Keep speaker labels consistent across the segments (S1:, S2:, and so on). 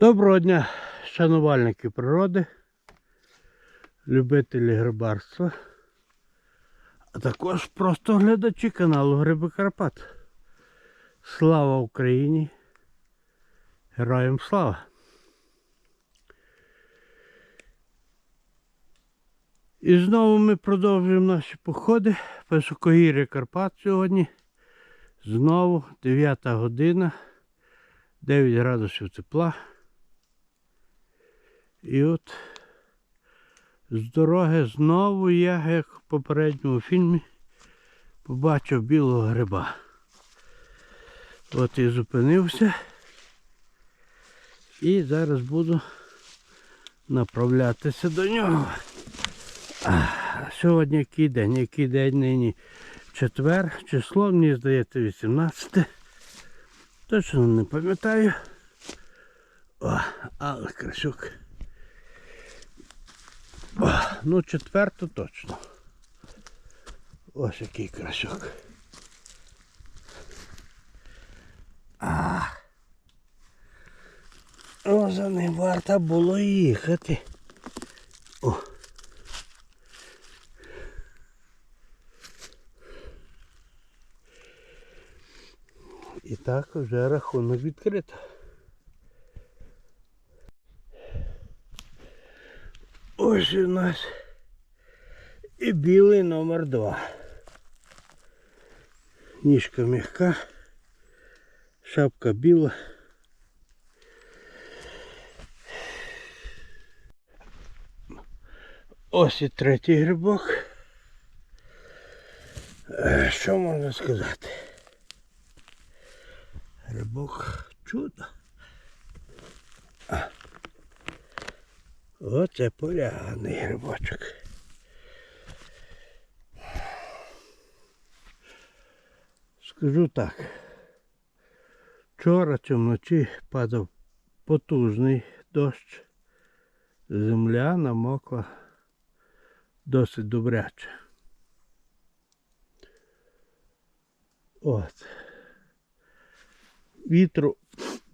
S1: Доброго дня, шанувальники природи, любителі грибарства, а також просто глядачі каналу Гриби Карпат. Слава Україні! Героям слава! І знову ми продовжуємо наші походи. Високогір'я Карпат сьогодні. Знову 9 година, 9 градусів тепла. І от з дороги знову я, як в попередньому фільмі, побачив білого гриба. От і зупинився. І зараз буду направлятися до нього. Сьогодні який день? Який день нині? Четвер, число, мені здається, 18. Точно не пам'ятаю. О, але красюк. Ну, четверто точно. Ось який красюк. А. О, за ним варто було їхати. О. І так вже рахунок відкрито. Ось у нас і білий номер два. Ніжка м'яка, шапка біла. Ось і третій грибок. Е, Що можна сказати? Грибок чудо. Оце поляний грибочок. Скажу так. Вчора чи вночі падав потужний дощ. Земля намокла досить добряче. От. Вітру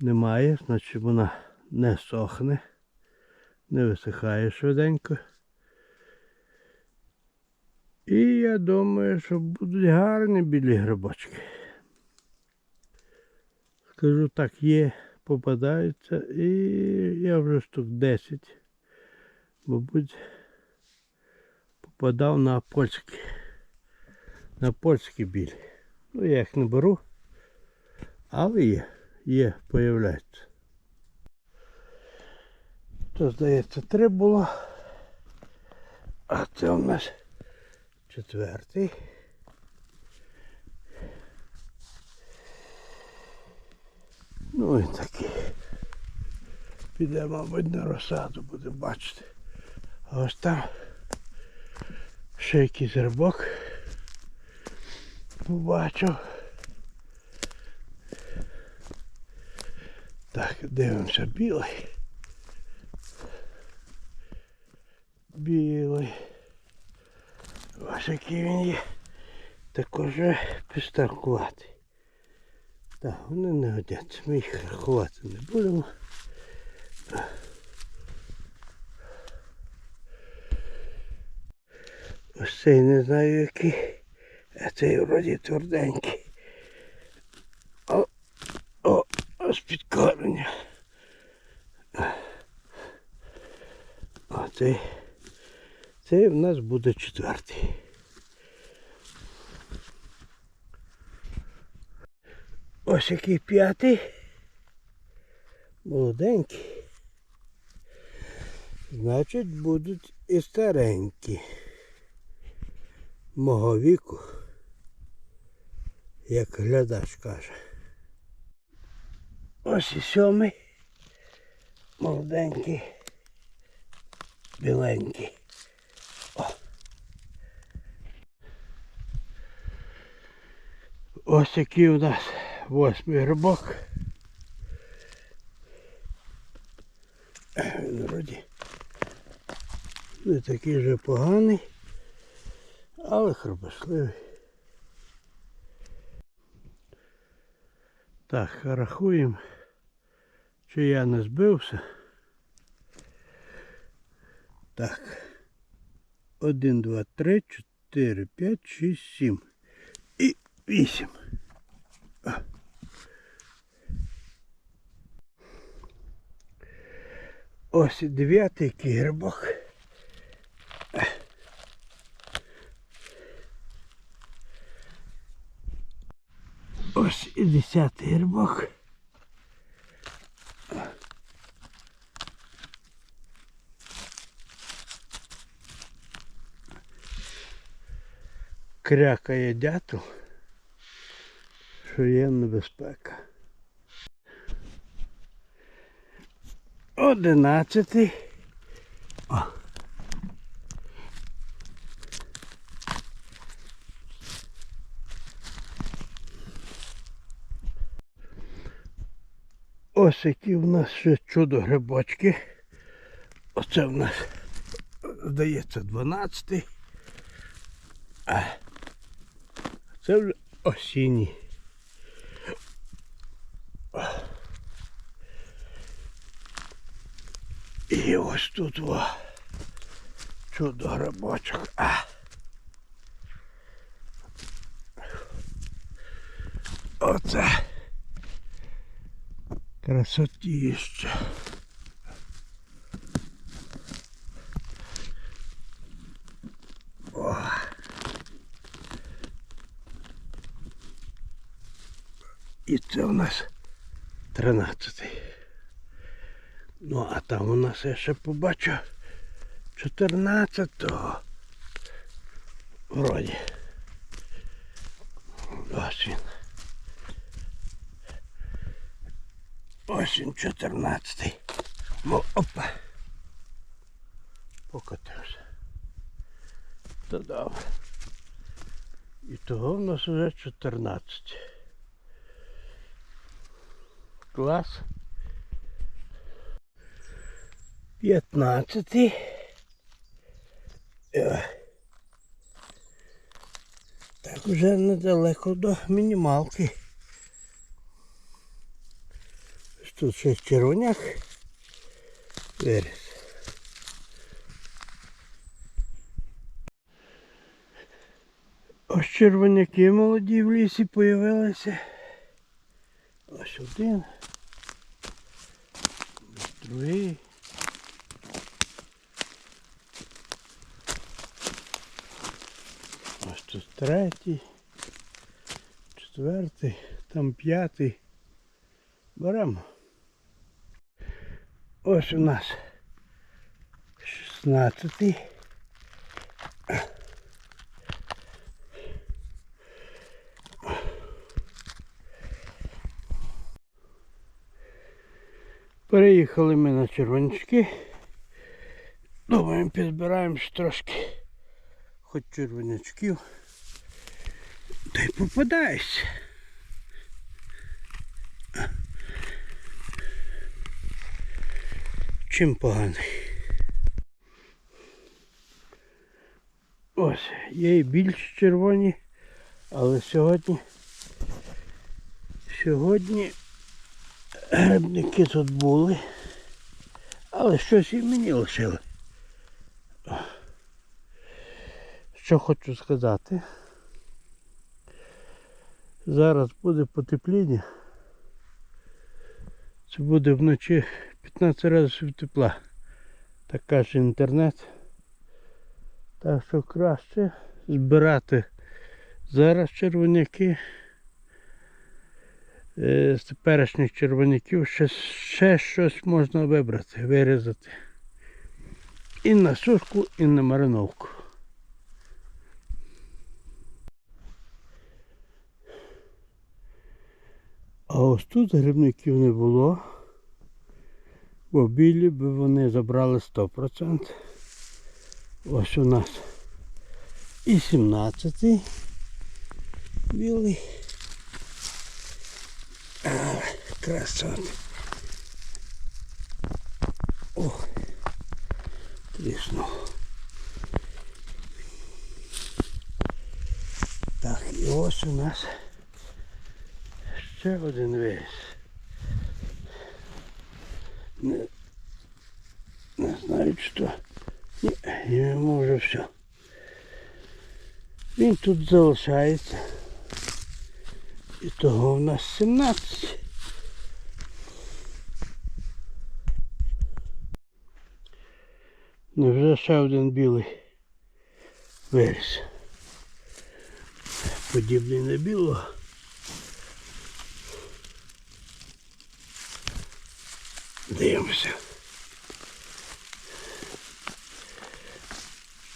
S1: немає, значить вона не сохне, не висихає швиденько. І я думаю, що будуть гарні білі грибочки. Скажу так, є, попадаються і я вже штук 10, мабуть, попадав на польські. На польські білі. Ну я їх не беру. Але є, є, появляється. То, здається, три було. А це у нас четвертий. Ну і такий. Піде, мабуть, на розсаду, будемо бачити. А ось там ще якийсь рибок. Побачив. Так, дивимося білий. Ось який він є. Також підстаркуватий. Так, вони не годяться. Ми їх рахувати не будемо. Ось цей не знаю який. А цей вроді тверденький. О, о, з-під кореня. А цей, цей в нас буде четвертий. Ось який п'ятий. Молоденький. Значить, будуть і старенькі. Мого віку, як глядач каже. Ось і сьомий. Молоденький. Біленький. О. Ось який у нас восьмий грибок. Він вроді не такий же поганий, але хробашливий. Так, рахуємо, чи я не збився. Так. 1, 2, 3, 4, 5, 6, 7 і вісім. Ось і дев'ятий кірбок. Ось і десятий рибок. Крякає дятел, що є небезпека. Одинадцятий. Ось які в нас ще чудо грибочки. Оце в нас, здається, 12. А це вже осінній. І тут о, чудо грибочок. А. Оце красотіще. О. І це у нас 13. Ну, а там у нас я ще побачу 14-го. Вроді. Ось він. Ось він 14-й. Ну, опа. Покотився. То добре. І того в нас вже 14. Клас. 15. Е. Так вже недалеко до мінімалки. Тут ще червоняк виріс. Ось червоняки молоді в лісі появилися. Ось один. Ось другий. Ось тут третій, четвертий, там п'ятий. Беремо. Ось у нас шістнадцятий. Переїхали ми на червонячки. Думаємо, підбираємо ще трошки хоч червонячків. Та й попадаєшся. Чим поганий? Ось, є і більш червоні, але сьогодні сьогодні грибники тут були, але щось і мені лишили. Що хочу сказати. Зараз буде потепління. Це буде вночі 15 разів тепла. Так каже інтернет. Так що краще збирати зараз червоняки. Е, З теперішніх червоняків ще, ще щось можна вибрати, вирізати. І на сушку, і на мариновку. А ось тут грибників не було, бо білі би вони забрали 100%. Ось у нас і 17-й білий. Красот. Ох, тріснув. Так, і ось у нас ще один весь. Не, не знаю, що. Ні, йому вже все. Він тут залишається. І того в нас 17. Невже ще один білий виріс. Подібний на білого. Дивимося.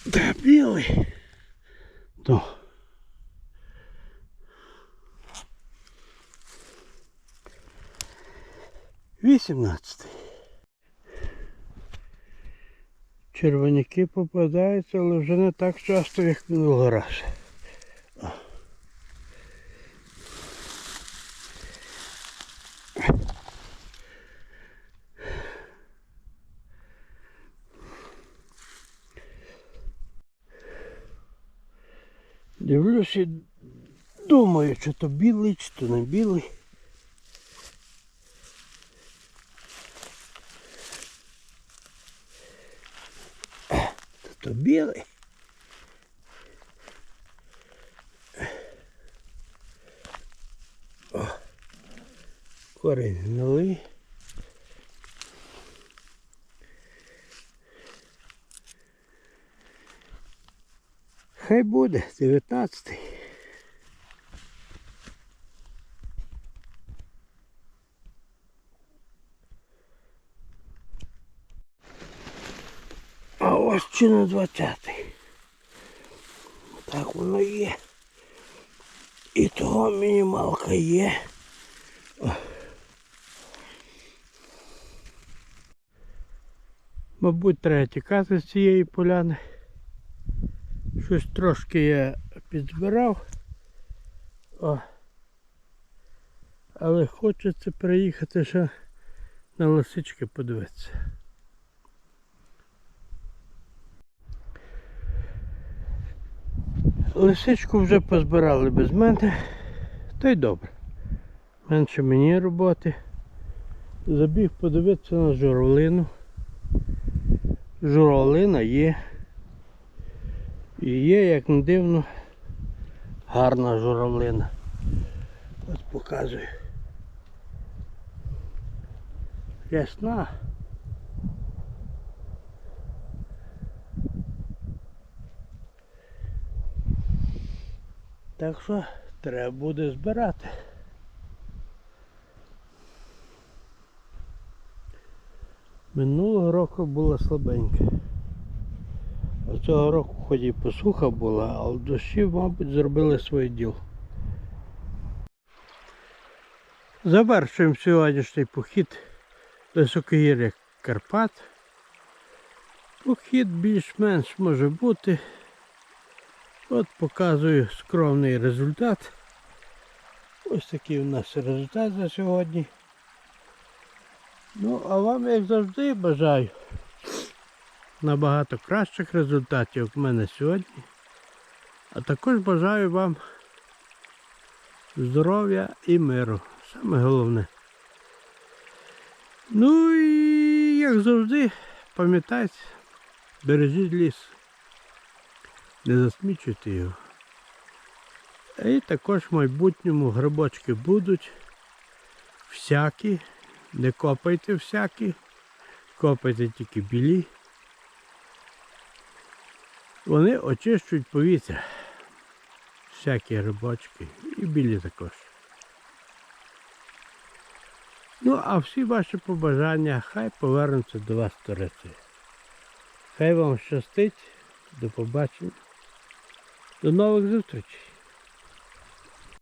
S1: Да, білий. То. Вісімнадцятий. Червоняки попадаються, але вже не так часто, як минулого разу. Дивлюсь і думаю, чи то білий, чи то не білий. То білий. О, корінь гнилий. Хай буде, 19. А ось чи на 20. Так воно є. І того мінімалка є. Мабуть, треба тікати з цієї поляни. Щось трошки я підзбирав. О. Але хочеться приїхати ще на лисички подивитися. Лисичку вже позбирали без мене, та й добре. Менше мені роботи. Забіг подивитися на журавлину. Журавлина є. І є, як не дивно, гарна журавлина. Ось показую. Ясна. Так що треба буде збирати. Минулого року була слабенька. Цього року хоч і посуха була, але дощі, мабуть, зробили своє діло. Завершуємо сьогоднішній похід до Високогір'я Карпат. Похід більш-менш може бути. От показую скромний результат. Ось такий у нас результат за сьогодні. Ну, а вам, як завжди, бажаю набагато кращих результатів, як в мене сьогодні. А також бажаю вам здоров'я і миру. Саме головне. Ну і як завжди, пам'ятайте, бережіть ліс. Не засмічуйте його. І також в майбутньому грибочки будуть всякі. Не копайте всякі, копайте тільки білі. Вони очищують повітря. Всякі рибачки і білі також. Ну, а всі ваші побажання хай повернуться до вас туреці. Хай вам щастить. До побачення. До нових зустрічей.